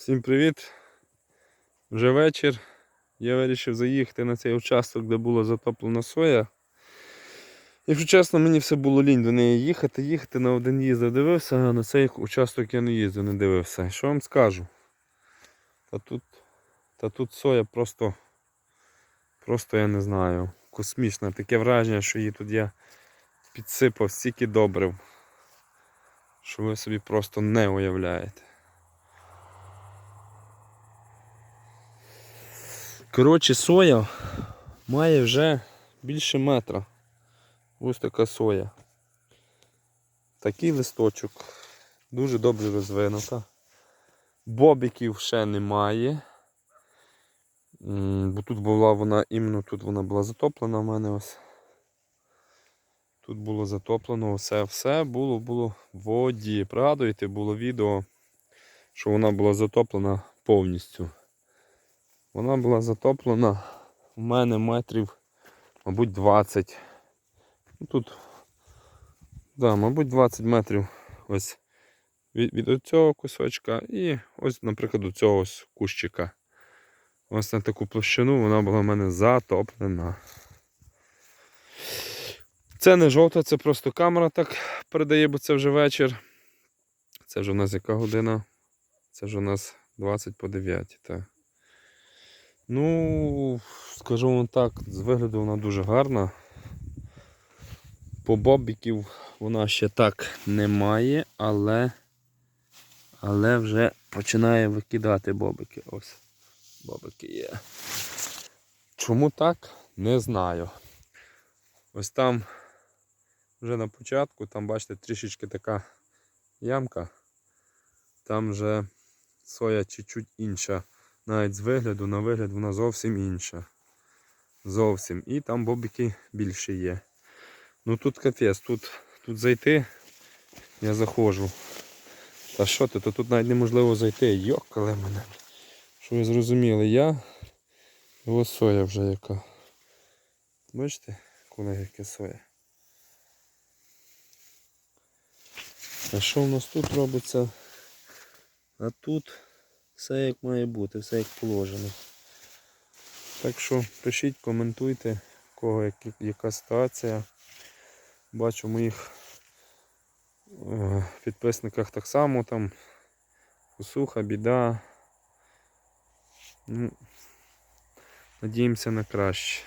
Всім привіт! Вже вечір. Я вирішив заїхати на цей участок, де була затоплена соя. Якщо чесно, мені все було лінь до неї їхати, їхати на один їздив, дивився, а на цей участок я не їздив, не дивився. Що вам скажу? Та тут, та тут соя просто, просто я не знаю, космічна. Таке враження, що її тут я підсипав стільки добрив, що ви собі просто не уявляєте. Коротше, соя має вже більше метра. Ось така соя. Такий листочок. Дуже добре розвинута. Бобиків ще немає. Бо тут була вона, іменно тут вона була затоплена в мене ось. Тут було затоплено все, все було було в воді. Пригадуєте, було відео, що вона була затоплена повністю. Вона була затоплена у мене метрів, мабуть, 20. Ну, Тут, да, мабуть, 20 метрів ось від, від цього кусочка і ось, наприклад, до цього ось кущика. Ось на таку площину вона була в мене затоплена. Це не жовта, це просто камера так передає, бо це вже вечір. Це вже в нас яка година? Це вже у нас 20 по 9. Так. Ну, скажу вам так, з вигляду вона дуже гарна. По бобіків вона ще так немає, але, але вже починає викидати бобики. Ось бобики є. Чому так? Не знаю. Ось там вже на початку, там бачите трішечки така ямка. Там вже соя чуть-чуть інша. Навіть з вигляду, на вигляд вона зовсім інша. Зовсім. І там бобики більше є. Ну тут капець, тут, тут зайти, я заходжу. Та що ти, то тут навіть неможливо зайти. Йокали мене. Що ви зрозуміли, я ось соя вже яка. Бачите, колеги, яке соя. А що в нас тут робиться? А тут все як має бути, все як положено. Так що пишіть, коментуйте, в кого як, яка ситуація. Бачу в моїх е, підписниках так само там посуха, біда. Ну, надіємося на краще.